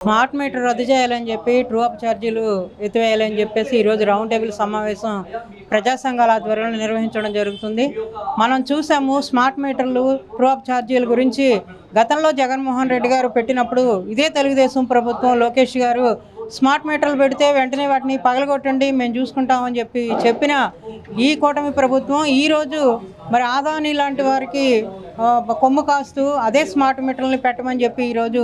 Smart meter రద్దు చేయాలని చెప్పి ట్రూ అప్ ఛార్జీలు ఎత్తివేయాలని చెప్పేసి ఈరోజు రౌండ్ టేబుల్ సమావేశం ప్రజా సంఘాల ఆధ్వర్యంలో నిర్వహించడం జరుగుతుంది. మనం చూసాము స్మార్ట్ మీటర్లు ట్రూ అప్ ఛార్జీల గురించి గతంలో జగన్మోహన్ రెడ్డి గారు పెట్టినప్పుడు ఇదే తెలుగుదేశం ప్రభుత్వం లోకేష్ గారు స్మార్ట్ మీటర్లు పెడితే వెంటనే వాటిని పగలగొట్టండి మేము చూసుకుంటామని చెప్పి చెప్పిన ఈ కూటమి ప్రభుత్వం ఈరోజు మరి ఆదాని లాంటి వారికి కొమ్ము కాస్తూ అదే స్మార్ట్ మీటర్లని పెట్టమని చెప్పి ఈరోజు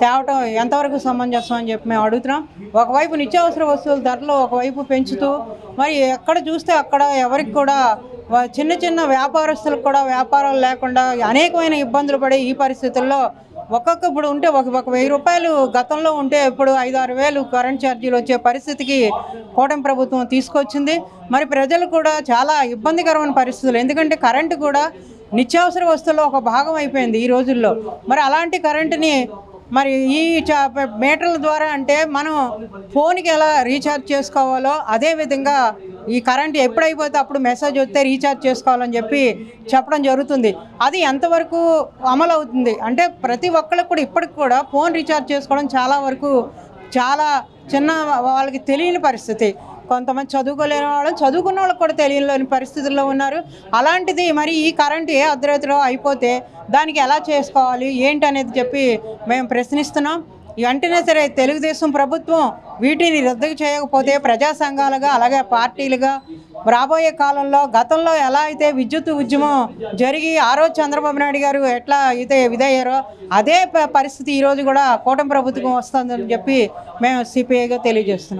తేవటం ఎంతవరకు సమంజసం అని చెప్పి మేము అడుగుతున్నాం. ఒకవైపు నిత్యావసర వస్తువుల ధరలు ఒకవైపు పెంచుతూ మరి ఎక్కడ చూస్తే అక్కడ ఎవరికి కూడా చిన్న చిన్న వ్యాపారస్తులకు కూడా వ్యాపారాలు లేకుండా అనేకమైన ఇబ్బందులు పడే ఈ పరిస్థితుల్లో ఒక్కొక్క ఇప్పుడు ఉంటే ఒక ఒక వెయ్యి రూపాయలు గతంలో ఉంటే ఇప్పుడు ఐదు ఆరు వేలు కరెంట్ ఛార్జీలు వచ్చే పరిస్థితికి కూటమి ప్రభుత్వం తీసుకొచ్చింది. మరి ప్రజలు కూడా చాలా ఇబ్బందికరమైన పరిస్థితులు. ఎందుకంటే కరెంటు కూడా నిత్యావసర వస్తువుల్లో ఒక భాగం అయిపోయింది ఈ రోజుల్లో. మరి అలాంటి కరెంటుని మరి ఈ చా మీటర్ల ద్వారా అంటే మనం ఫోన్కి ఎలా రీఛార్జ్ చేసుకోవాలో అదే విధంగా ఈ కరెంట్ ఎప్పుడైపోతే అప్పుడు మెసేజ్ వస్తే రీఛార్జ్ చేసుకోవాలని చెప్పి చెప్పడం జరుగుతుంది. అది ఎంతవరకు అమలు అవుతుంది? అంటే ప్రతి ఒక్కరికి కూడా ఇప్పటికి కూడా ఫోన్ రీఛార్జ్ చేసుకోవడం చాలా వరకు చాలా చిన్న వాళ్ళకి తెలియని పరిస్థితి. కొంతమంది చదువుకోలేని వాళ్ళు చదువుకున్న వాళ్ళకి కూడా తెలియలేని పరిస్థితుల్లో ఉన్నారు. అలాంటిది మరి ఈ కరెంటు ఏ అద్రతలో అయిపోతే దానికి ఎలా చేసుకోవాలి ఏంటి అనేది చెప్పి మేము ప్రశ్నిస్తున్నాం. వెంటనే సరే తెలుగుదేశం ప్రభుత్వం వీటిని రద్దు చేయకపోతే ప్రజా సంఘాలుగా అలాగే పార్టీలుగా రాబోయే కాలంలో గతంలో ఎలా అయితే విద్యుత్ ఉద్యమం జరిగి ఆ రోజు చంద్రబాబు నాయుడు గారు ఎట్లా అయితే విధయ్యారో అదే పరిస్థితి ఈరోజు కూడా కూటమి ప్రభుత్వం వస్తుందని చెప్పి మేము సిపిఐగా తెలియజేస్తున్నాం.